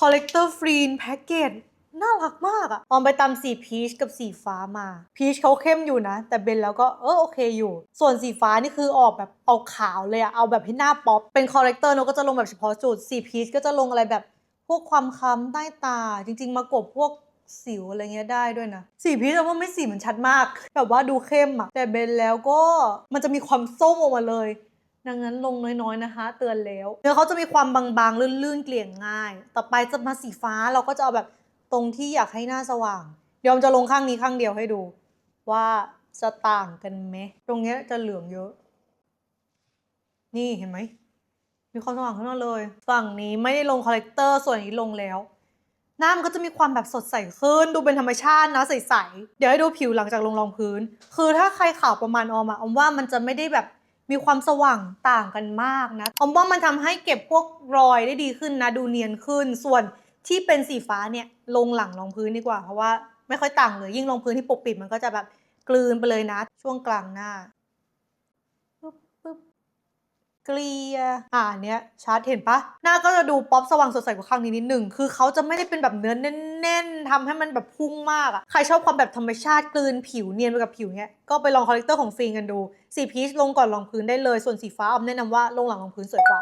คอลเลกเตอร์ฟรีนแพ็กเกจน่ารักมากอะออมไปตามสีพีชกับสีฟ้ามา พีชเขาเข้มอยู่นะ แต่เบนแล้วก็เออโอเคอยู่ ส่วนสีฟ้านี่คือออกแบบเอาขาวเลยอะเอาแบบให้หน้าป๊อป เป็นคอลเลกเตอร์เนอะก็จะลงแบบเฉพาะจุด สีพีชก็จะลงอะไรแบบพวกความค้ำใต้ตา จริง ๆ มากบพวกสิวอะไรเงี้ยได้ด้วยนะ สีพีชแต่ว่าไม่สีมันชัดมาก แบบว่าดูเข้มอะแต่เบนแล้วก็มันจะมีความส้มออกมาเลย ดังนั้นลงน้อยๆนะคะ เตือนแล้วเนื้อเขาจะมีความบางๆ ลื่นๆ เกลี่ยง่าย ต่อไปจะมาสีฟ้าเราก็จะเอาแบบตรงที่อยากให้หน้าสว่าง เดี๋ยวจะลงข้างนี้ข้างเดียวให้ดู ว่าจะต่างกันไหมตรงนี้จะเหลืองเยอะ นี่เห็นไหมมีความสว่างขึ้นมาเลย ฝั่งนี้ไม่ได้ลงคอลเลกเตอร์ส่วนนี้ลงแล้วหน้ามันก็จะมีความแบบสดใสขึ้น ดูเป็นธรรมชาตินะใสๆ เดี๋ยวให้ดูผิวหลังจากลงรองพื้น คือถ้าใครขาวประมาณออมอะออมว่ามันจะไม่ได้แบบ มีความสว่างต่างกันมากนะอมว่ามันทำให้เก็บพวกรอยได้ดีขึ้นนะ ดูเนียนขึ้น ส่วนที่เป็นสีฟ้าเนี่ยลงหลังรองพื้นดีกว่า เพราะว่าไม่ค่อยต่างเลยยิ่งรองพื้นที่ปกปิดมันก็จะแบบกลืนไปเลยนะ ช่วงกลางหน้า เกลีย อ่าเนี้ยชัดเห็นปะ หน้าก็จะดูป๊อปสว่างสดใสกว่าครั้งนี้นิดหนึ่ง คือเขาจะไม่ได้เป็นแบบเนื้อแน่นๆทำให้มันแบบพุ่งมากอะใครชอบความแบบธรรมชาติกลืนผิวเนียนไปกับผิวเนี้ย ก็ไปลองคอลเลกเตอร์ของฟิงกันดู สีพีชลงก่อนรองพื้นได้เลย ส่วนสีฟ้าออมแนะนำว่าลงหลังรองพื้นสวยกว่า